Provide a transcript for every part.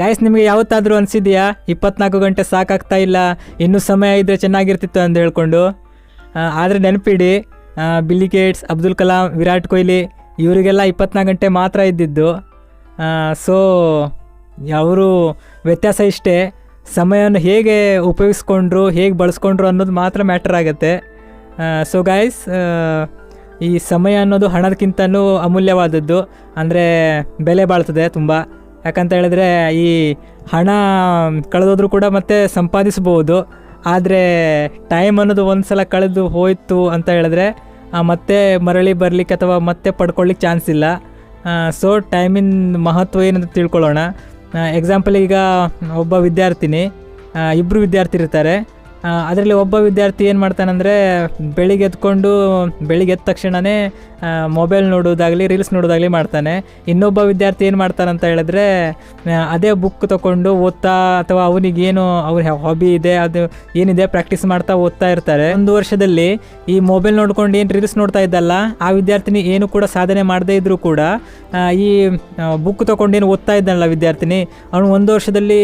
Guys ನಿಮಗೆ ಯಾವತ್ತಾದರೂ ಅನಿಸಿದೆಯಾ? ಇಪ್ಪತ್ನಾಲ್ಕು ಗಂಟೆ ಸಾಕಾಗ್ತಾ ಇಲ್ಲ. ಇನ್ನೂ ಸಮಯ ಇದ್ದರೆ ಚೆನ್ನಾಗಿರ್ತಿತ್ತು ಅಂತ ಹೇಳ್ಕೊಂಡು. ಆದರೆ ನೆನಪಿಡಿ ಬಿಲ್ಲಿ ಗೇಟ್ಸ್ ಅಬ್ದುಲ್ ಕಲಾಂ ವಿರಾಟ್ ಕೊಹ್ಲಿ, ಇವರಿಗೆಲ್ಲ ಇಪ್ಪತ್ನಾಲ್ಕು ಗಂಟೆ ಮಾತ್ರ ಇದ್ದಿದ್ದು. ಸೊ ಅವರು ವ್ಯತ್ಯಾಸ ಇಷ್ಟೇ. ಸಮಯವನ್ನು ಹೇಗೆ ಉಪಯೋಗಿಸ್ಕೊಂಡ್ರು, ಹೇಗೆ ಬಳಸ್ಕೊಂಡ್ರು ಅನ್ನೋದು ಮಾತ್ರ ಮ್ಯಾಟರ್ ಆಗುತ್ತೆ. ಸೊ ಗಾಯ್ಸ್ ಈ ಸಮಯ ಅನ್ನೋದು ಹಣದಕ್ಕಿಂತಲೂ ಅಮೂಲ್ಯವಾದದ್ದು. ಅಂದರೆ ಬೆಲೆ ಬಾಳ್ತದೆ ತುಂಬ. ಯಾಕಂತ ಹೇಳಿದ್ರೆ ಈ ಹಣ ಕಳೆದೋದ್ರೂ ಕೂಡ ಮತ್ತೆ ಸಂಪಾದಿಸಬಹುದು. ಆದರೆ ಟೈಮ್ ಅನ್ನೋದು ಒಂದು ಸಲ ಕಳೆದು ಹೋಯಿತು ಅಂತ ಹೇಳಿದ್ರೆ ಮತ್ತೆ ಮರಳಿ ಬರಲಿಕ್ಕೆ ಅಥವಾ ಮತ್ತೆ ಪಡ್ಕೊಳ್ಳಿಕ್ಕೆ ಚಾನ್ಸ್ ಇಲ್ಲ. ಸೊ ಟೈಮಿನ ಮಹತ್ವ ಏನಂತ ತಿಳ್ಕೊಳ್ಳೋಣ. ಎಕ್ಸಾಂಪಲ್ ಈಗ ಒಬ್ಬ ವಿದ್ಯಾರ್ಥಿನಿ ಇಬ್ಬರು ವಿದ್ಯಾರ್ಥಿ ಇರ್ತಾರೆ ಅದರಲ್ಲಿ ಒಬ್ಬ ವಿದ್ಯಾರ್ಥಿ ಏನು ಮಾಡ್ತಾನಂದರೆ ಬೆಳಿಗ್ಗೆ ಎದ್ಕೊಂಡು, ಬೆಳಿಗ್ಗೆ ಎದ್ದ ತಕ್ಷಣವೇ ಮೊಬೈಲ್ ನೋಡೋದಾಗಲಿ ರೀಲ್ಸ್ ನೋಡೋದಾಗಲಿ ಮಾಡ್ತಾನೆ. ಇನ್ನೊಬ್ಬ ವಿದ್ಯಾರ್ಥಿ ಏನು ಮಾಡ್ತಾನಂತ ಹೇಳಿದ್ರೆ ಅದೇ ಬುಕ್ ತಗೊಂಡು ಓದ್ತಾ ಅಥವಾ ಅವನಿಗೇನು, ಅವ್ರ ಹಾಬಿ ಇದೆ, ಅದು ಏನಿದೆ ಪ್ರಾಕ್ಟೀಸ್ ಮಾಡ್ತಾ ಓದ್ತಾ ಇರ್ತಾರೆ. ಒಂದು ವರ್ಷದಲ್ಲಿ ಈ ಮೊಬೈಲ್ ನೋಡ್ಕೊಂಡು ಏನು ರೀಲ್ಸ್ ನೋಡ್ತಾ ಇದ್ದಲ್ಲ, ಆ ವಿದ್ಯಾರ್ಥಿನಿ ಏನು ಕೂಡ ಸಾಧನೆ ಮಾಡದೇ ಇದ್ದರೂ ಕೂಡ ಈ ಬುಕ್ ತಗೊಂಡು ಏನು ಓದ್ತಾ ಇದ್ದಾನಲ್ಲ ವಿದ್ಯಾರ್ಥಿನಿ, ಅವನು ಒಂದು ವರ್ಷದಲ್ಲಿ,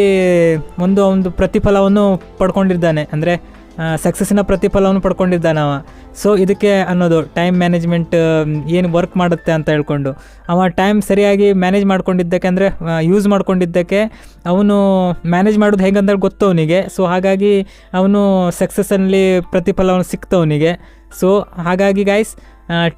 ಒಂದು ಒಂದು ಪ್ರತಿಫಲವನ್ನು ಪಡ್ಕೊಂಡಿದ್ದಾನೆ. ಅಂದರೆ ಸಕ್ಸಸ್ಸಿನ ಪ್ರತಿಫಲವನ್ನು ಪಡ್ಕೊಂಡಿದ್ದಾನೆ ಅವ. ಸೊ ಇದಕ್ಕೆ ಅನ್ನೋದು ಟೈಮ್ ಮ್ಯಾನೇಜ್ಮೆಂಟ್ ಏನು ವರ್ಕ್ ಮಾಡುತ್ತೆ ಅಂತ ಹೇಳ್ಕೊಂಡು. ಅವ ಟೈಮ್ ಸರಿಯಾಗಿ ಮ್ಯಾನೇಜ್ ಮಾಡ್ಕೊಂಡಿದ್ದಕ್ಕೆ ಅಂದರೆ ಯೂಸ್ ಮಾಡ್ಕೊಂಡಿದ್ದಕ್ಕೆ ಅವನು ಮ್ಯಾನೇಜ್ ಮಾಡೋದು ಹೇಗಂತ ಗೊತ್ತು ಅವನಿಗೆ. ಸೊ ಹಾಗಾಗಿ ಅವನು ಸಕ್ಸಸ್ಸಲ್ಲಿ ಪ್ರತಿಫಲವನ್ನು ಸಿಕ್ತವನಿಗೆ ಸೊ ಹಾಗಾಗಿ ಗಾಯ್ಸ್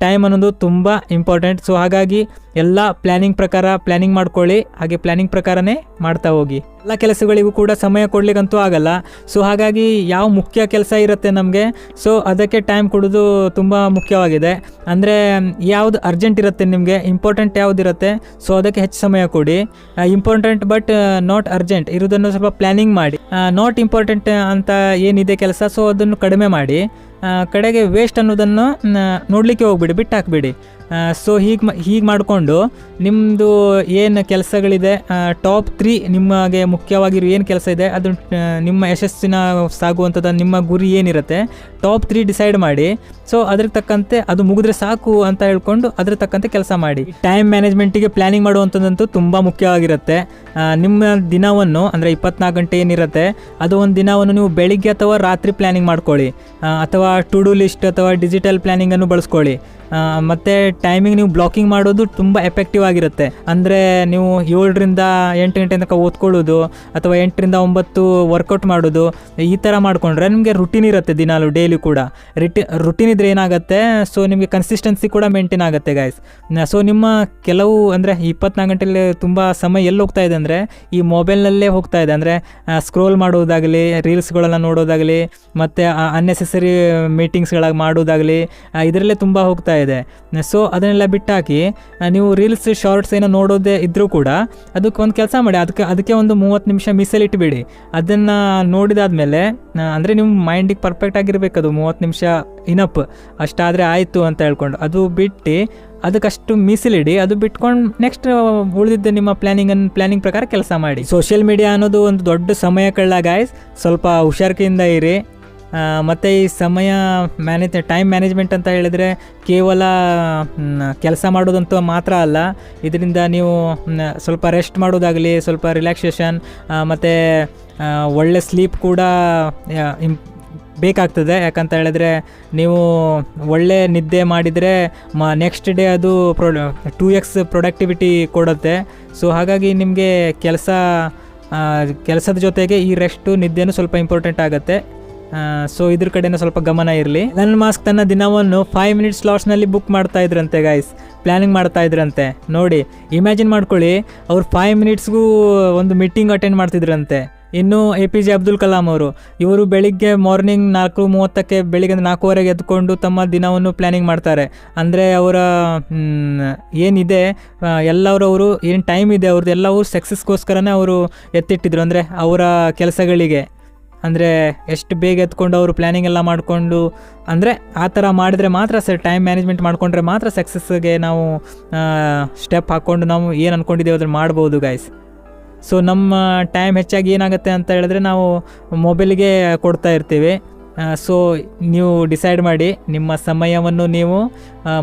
ಟೈಮ್ ಅನ್ನೋದು ತುಂಬ ಇಂಪಾರ್ಟೆಂಟ್ ಸೊ ಹಾಗಾಗಿ ಎಲ್ಲ ಪ್ಲ್ಯಾನಿಂಗ್ ಪ್ರಕಾರ ಪ್ಲ್ಯಾನಿಂಗ್ ಮಾಡ್ಕೊಳ್ಳಿ. ಹಾಗೆ ಪ್ಲ್ಯಾನಿಂಗ್ ಪ್ರಕಾರನೇ ಮಾಡ್ತಾ ಹೋಗಿ. ಎಲ್ಲ ಕೆಲಸಗಳಿಗೂ ಕೂಡ ಸಮಯ ಕೊಡಲಿಕ್ಕಂತೂ ಆಗಲ್ಲ. ಸೊ ಹಾಗಾಗಿ ಯಾವ ಮುಖ್ಯ ಕೆಲಸ ಇರುತ್ತೆ ನಮಗೆ? ಸೊ ಅದಕ್ಕೆ ಟೈಮ್ ಕೊಡೋದು ತುಂಬ ಮುಖ್ಯವಾಗಿದೆ. ಅಂದರೆ, ಯಾವುದು ಅರ್ಜೆಂಟ್ ಇರುತ್ತೆ ನಿಮಗೆ? ಇಂಪಾರ್ಟೆಂಟ್ ಯಾವುದಿರುತ್ತೆ? ಸೊ ಅದಕ್ಕೆ ಹೆಚ್ಚು ಸಮಯ ಕೊಡಿ. ಇಂಪಾರ್ಟೆಂಟ್ ಬಟ್ ನಾಟ್ ಅರ್ಜೆಂಟ್ ಇರೋದನ್ನು ಸ್ವಲ್ಪ ಪ್ಲ್ಯಾನಿಂಗ್ ಮಾಡಿ. ನಾಟ್ ಇಂಪಾರ್ಟೆಂಟ್ ಅಂತ ಏನಿದೆ ಕೆಲಸ? ಸೊ ಅದನ್ನು ಕಡಿಮೆ ಮಾಡಿ. ಕಡೆಗೆ ವೇಸ್ಟ್ ಅನ್ನೋದನ್ನು ನೋಡಲಿಕ್ಕೆ ಹೋಗ್ಬಿಡಿ ಬಿಟ್ಟು ಹಾಕ್ಬಿಡಿ ಸೊ ಹೀಗೆ ಹೀಗೆ ಮಾಡಿಕೊಂಡು ನಿಮ್ಮದು ಏನು ಕೆಲಸಗಳಿದೆ? ಟಾಪ್ ತ್ರೀ ನಿಮಗೆ ಮುಖ್ಯವಾಗಿರೋ ಏನು ಕೆಲಸ ಇದೆ? ಅದು ನಿಮ್ಮ ಯಶಸ್ಸಿನ ಸಾಗುವಂಥದ್ದು, ನಿಮ್ಮ ಗುರಿ ಏನಿರುತ್ತೆ? ಟಾಪ್ ತ್ರೀ ಡಿಸೈಡ್ ಮಾಡಿ. ಸೊ ಅದ್ರ ತಕ್ಕಂತೆ ಅದು ಮುಗಿದ್ರೆ ಸಾಕು ಅಂತ ಹೇಳ್ಕೊಂಡು ಅದ್ರ ತಕ್ಕಂತೆ ಕೆಲಸ ಮಾಡಿ. ಟೈಮ್ ಮ್ಯಾನೇಜ್ಮೆಂಟಿಗೆ ಪ್ಲ್ಯಾನಿಂಗ್ ಮಾಡುವಂಥದ್ದಂತೂ ತುಂಬ ಮುಖ್ಯವಾಗಿರುತ್ತೆ. ನಿಮ್ಮ ದಿನವನ್ನು, ಅಂದರೆ ಇಪ್ಪತ್ನಾಲ್ಕು ಗಂಟೆ ಏನಿರುತ್ತೆ, ಅದು ಒಂದು ದಿನವನ್ನು ನೀವು ಬೆಳಿಗ್ಗೆ ಅಥವಾ ರಾತ್ರಿ ಪ್ಲ್ಯಾನಿಂಗ್ ಮಾಡ್ಕೊಳ್ಳಿ. ಅಥವಾ ಟು ಡು ಲಿಸ್ಟ್ ಅಥವಾ ಡಿಜಿಟಲ್ ಪ್ಲ್ಯಾನಿಂಗನ್ನು ಬಳಸ್ಕೊಳ್ಳಿ. ಮತ್ತೆ ಟೈಮಿಂಗ್ ನೀವು ಬ್ಲಾಕಿಂಗ್ ಮಾಡೋದು ತುಂಬ ಎಫೆಕ್ಟಿವ್ ಆಗಿರುತ್ತೆ. ಅಂದರೆ ನೀವು ಏಳರಿಂದ ಎಂಟು ಗಂಟೆ ತನಕ ಓದ್ಕೊಳ್ಳೋದು, ಅಥವಾ ಎಂಟರಿಂದ ಒಂಬತ್ತು ವರ್ಕೌಟ್ ಮಾಡೋದು, ಈ ಥರ ಮಾಡಿಕೊಂಡ್ರೆ ನಿಮಗೆ ರುಟೀನ್ ಇರುತ್ತೆ ದಿನಾಲು ಡೈಲಿ ಕೂಡ. ರಿಟಿ ರುಟೀನ್ ಇದ್ರೆ ಏನಾಗುತ್ತೆ ಸೊ ನಿಮಗೆ ಕನ್ಸಿಸ್ಟೆನ್ಸಿ ಕೂಡ ಮೇಂಟೈನ್ ಆಗುತ್ತೆ ಗಾಯ್ಸ್ ಸೊ ನಿಮ್ಮ ಕೆಲವು, ಅಂದರೆ ಇಪ್ಪತ್ನಾಲ್ಕು ಗಂಟೆಯಲ್ಲಿ ತುಂಬ ಸಮಯ ಎಲ್ಲಿ ಹೋಗ್ತಾ ಇದೆ ಅಂದರೆ, ಈ ಮೊಬೈಲ್ನಲ್ಲೇ ಹೋಗ್ತಾ ಇದೆ. ಅಂದರೆ ಸ್ಕ್ರೋಲ್ ಮಾಡೋದಾಗಲಿ ರೀಲ್ಸ್ಗಳನ್ನು ನೋಡೋದಾಗಲಿ, ಮತ್ತು ಅನ್ನೆಸೆಸರಿ ಮೀಟಿಂಗ್ಸ್ಗಳಾಗಿ ಮಾಡೋದಾಗಲಿ ಇದರಲ್ಲೇ ತುಂಬ ಹೋಗ್ತಾ ಇದೆ. ಸೊ ಅದನ್ನೆಲ್ಲ ಬಿಟ್ಟಾಕಿ ನೀವು ರೀಲ್ಸ್ ಶಾರ್ಟ್ಸ್ ಏನೋ ನೋಡೋದೇ ಇದ್ದರೂ ಕೂಡ ಅದಕ್ಕೆ ಒಂದು ಕೆಲಸ ಮಾಡಿ, ಅದಕ್ಕೆ ಅದಕ್ಕೆ ಒಂದು ಮೂವತ್ತು ನಿಮಿಷ ಮೀಸಲಿಟ್ಬಿಡಿ ಅದನ್ನು ನೋಡಿದಾದ್ಮೇಲೆ ಅಂದರೆ ನಿಮ್ಮ ಮೈಂಡಿಗೆ ಪರ್ಫೆಕ್ಟ್ ಆಗಿರಬೇಕು ಅದು, ಮೂವತ್ತು ನಿಮಿಷ ಇನಪ್ ಅಷ್ಟಾದರೆ ಆಯಿತು ಅಂತ ಹೇಳ್ಕೊಂಡು, ಅದು ಬಿಟ್ಟು ಅದಕ್ಕಷ್ಟು ಮೀಸಲಿಡಿ ಅದು ಬಿಟ್ಕೊಂಡು ನೆಕ್ಸ್ಟ್ ಉಳಿದಿದ್ದ ನಿಮ್ಮ ಪ್ಲ್ಯಾನಿಂಗನ್ನು ಪ್ಲ್ಯಾನಿಂಗ್ ಪ್ರಕಾರ ಕೆಲಸ ಮಾಡಿ. ಸೋಷಿಯಲ್ ಮೀಡಿಯಾ ಅನ್ನೋದು ಒಂದು ದೊಡ್ಡ ಸಮಯ ಕಳ್ಳ ಗಾಯ್ಸ್ ಸ್ವಲ್ಪ ಹುಷಾರಿಕೆಯಿಂದ ಇರಿ. ಮತ್ತು ಈ ಸಮಯ ಮ್ಯಾನೇಜ್ ಟೈಮ್ ಮ್ಯಾನೇಜ್ಮೆಂಟ್ ಅಂತ ಹೇಳಿದರೆ ಕೇವಲ ಕೆಲಸ ಮಾಡೋದಂತೂ ಮಾತ್ರ ಅಲ್ಲ. ಇದರಿಂದ ನೀವು ಸ್ವಲ್ಪ ರೆಸ್ಟ್ ಮಾಡೋದಾಗಲಿ, ಸ್ವಲ್ಪ ರಿಲ್ಯಾಕ್ಸೇಷನ್ ಮತ್ತು ಒಳ್ಳೆ ಸ್ಲೀಪ್ ಕೂಡ ಇಂಪ್ ಬೇಕಾಗ್ತದೆ. ಯಾಕಂತ ಹೇಳಿದ್ರೆ ನೀವು ಒಳ್ಳೆ ನಿದ್ದೆ ಮಾಡಿದರೆ ಮ ನೆಕ್ಸ್ಟ್ ಡೇ ಅದು ಪ್ರೊ ಟೂ ಎಕ್ಸ್ ಪ್ರೊಡಕ್ಟಿವಿಟಿ ಕೊಡುತ್ತೆ. ಸೊ ಹಾಗಾಗಿ ನಿಮಗೆ ಕೆಲಸ ಕೆಲಸದ ಜೊತೆಗೆ ಈ ರೆಸ್ಟು ನಿದ್ದೆನೂ ಸ್ವಲ್ಪ ಇಂಪಾರ್ಟೆಂಟ್ ಆಗುತ್ತೆ. ಸೊ ಇದ್ರ ಕಡೆನ ಸ್ವಲ್ಪ ಗಮನ ಇರಲಿ. ನನ್ನ ಮಾಸ್ಕ್ ತನ್ನ ದಿನವನ್ನು ಫೈವ್ ಮಿನಿಟ್ಸ್ ಸ್ಲಾಟ್ಸ್ನಲ್ಲಿ ಬುಕ್ ಮಾಡ್ತಾ ಇದ್ರಂತೆ ಗೈಸ್ ಪ್ಲ್ಯಾನಿಂಗ್ ಮಾಡ್ತಾ ಇದ್ರಂತೆ. ನೋಡಿ ಇಮ್ಯಾಜಿನ್ ಮಾಡ್ಕೊಳ್ಳಿ, ಅವ್ರು ಫೈವ್ ಮಿನಿಟ್ಸ್ಗೂ ಒಂದು ಮೀಟಿಂಗ್ ಅಟೆಂಡ್ ಮಾಡ್ತಿದ್ರಂತೆ. ಇನ್ನು A P J Abdul Kalam ಅವರು, ಇವರು ಬೆಳಿಗ್ಗೆ ಮಾರ್ನಿಂಗ್ ನಾಲ್ಕು ಮೂವತ್ತಕ್ಕೆ ಬೆಳಿಗ್ಗೆ ನಾಲ್ಕೂವರೆಗೆ ಎದ್ಕೊಂಡು ತಮ್ಮ ದಿನವನ್ನು ಪ್ಲ್ಯಾನಿಂಗ್ ಮಾಡ್ತಾರೆ. ಅಂದರೆ ಅವರ ಏನಿದೆ ಎಲ್ಲರೂ ಎಲ್ಲರವರು, ಏನು ಟೈಮ್ ಇದೆ, ಅವ್ರದ್ದು ಎಲ್ಲವೂ ಸಕ್ಸಸ್ಗೋಸ್ಕರನೇ ಅವರು ಎತ್ತಿಟ್ಟಿದ್ರು. ಅಂದರೆ ಅವರ ಕೆಲಸಗಳಿಗೆ. ಅಂದರೆ ಎಷ್ಟು ಬೇಗ ಎತ್ಕೊಂಡು ಅವರು ಪ್ಲ್ಯಾನಿಂಗ್ ಎಲ್ಲ ಮಾಡಿಕೊಂಡು, ಅಂದರೆ ಆ ಥರ ಮಾಡಿದರೆ ಮಾತ್ರ ಸರ್ ಟೈಮ್ ಮ್ಯಾನೇಜ್ಮೆಂಟ್ ಮಾಡಿಕೊಂಡ್ರೆ ಮಾತ್ರ ಸಕ್ಸಸ್ಗೆ ನಾವು ಸ್ಟೆಪ್ ಹಾಕ್ಕೊಂಡು ನಾವು ಏನು ಅಂದ್ಕೊಂಡಿದ್ದೇವೆ ಅದನ್ನು ಮಾಡ್ಬೋದು ಗಾಯ್ಸ್ ಸೊ ನಮ್ಮ ಟೈಮ್ ಹೆಚ್ಚಾಗಿ ಏನಾಗುತ್ತೆ ಅಂತ ಹೇಳಿದ್ರೆ ನಾವು ಮೊಬೈಲಿಗೆ ಕೊಡ್ತಾ ಇರ್ತೀವಿ. ಸೊ ನೀವು ಡಿಸೈಡ್ ಮಾಡಿ, ನಿಮ್ಮ ಸಮಯವನ್ನು ನೀವು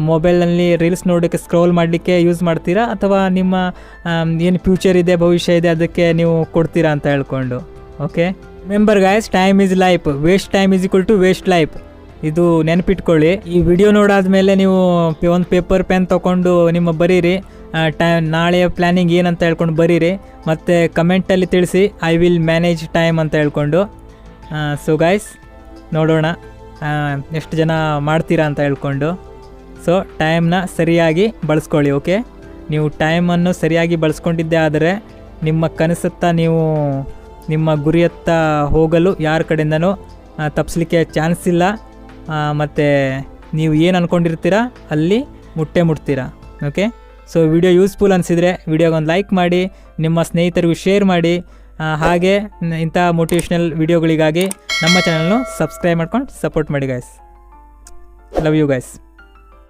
ಮೊಬೈಲ್ನಲ್ಲಿ ರೀಲ್ಸ್ ನೋಡೋಕ್ಕೆ ಸ್ಕ್ರೋಲ್ ಮಾಡಲಿಕ್ಕೆ ಯೂಸ್ ಮಾಡ್ತೀರಾ? ಅಥವಾ ನಿಮ್ಮ ಏನು ಫ್ಯೂಚರ್ ಇದೆ, ಭವಿಷ್ಯ ಇದೆ, ಅದಕ್ಕೆ ನೀವು ಕೊಡ್ತೀರಾ ಅಂತ ಹೇಳ್ಕೊಂಡು okay member guys time is life waste time is equal to waste life ಇದು ನೆನಪಿಟ್ಕೊಳ್ಳಿ. ಈ ವಿಡಿಯೋ ನೋಡಾದ್ಮೇಲೆ ನೀವು ಒಂದು ಪೇಪರ್ ಪೆನ್ ತೊಗೊಂಡು ನಿಮ್ಮ ಬರೀರಿ. ಟೈಮ್ ನಾಳೆಯ ಪ್ಲ್ಯಾನಿಂಗ್ ಏನಂತ ಹೇಳ್ಕೊಂಡು ಬರೀರಿ. ಮತ್ತು ಕಮೆಂಟಲ್ಲಿ ತಿಳಿಸಿ ಐ ವಿಲ್ ಮ್ಯಾನೇಜ್ ಟೈಮ್ ಅಂತ ಹೇಳ್ಕೊಂಡು. ಸೊ ಗಾಯ್ಸ್ ನೋಡೋಣ. ಎಷ್ಟು ಜನ ಮಾಡ್ತೀರಾ ಅಂತ ಹೇಳ್ಕೊಂಡು. ಸೊ ಟೈಮ್ನ ಸರಿಯಾಗಿ ಬಳಸ್ಕೊಳ್ಳಿ ಓಕೆ ನೀವು ಟೈಮನ್ನು ಸರಿಯಾಗಿ ಬಳಸ್ಕೊಂಡಿದ್ದೆ ಆದರೆ ನಿಮ್ಮ ಕನಸತ್ತ ನೀವು ನಿಮ್ಮ ಗುರಿಯತ್ತ ಹೋಗಲು ಯಾರ ಕಡೆಯಿಂದನೂ ತಪ್ಪಿಸ್ಲಿಕ್ಕೆ ಚಾನ್ಸ್ ಇಲ್ಲ. ಮತ್ತು ನೀವು ಏನು ಅಂದ್ಕೊಂಡಿರ್ತೀರ ಅಲ್ಲಿ ಮುಟ್ಟೆ ಮುಟ್ತೀರಾ. ಓಕೆ ಸೊ ವಿಡಿಯೋ ಯೂಸ್ಫುಲ್ ಅನಿಸಿದರೆ ವಿಡಿಯೋಗೊಂದು ಲೈಕ್ ಮಾಡಿ, ನಿಮ್ಮ ಸ್ನೇಹಿತರಿಗೂ ಶೇರ್ ಮಾಡಿ ಹಾಗೆ ಇಂಥ ಮೋಟಿವೇಶ್ನಲ್ ವಿಡಿಯೋಗಳಿಗಾಗಿ ನಮ್ಮ ಚಾನಲ್ನು ಸಬ್ಸ್ಕ್ರೈಬ್ ಮಾಡ್ಕೊಂಡು ಸಪೋರ್ಟ್ ಮಾಡಿ ಗಾಯ್ಸ್ ಲವ್ ಯು ಗಾಯ್ಸ್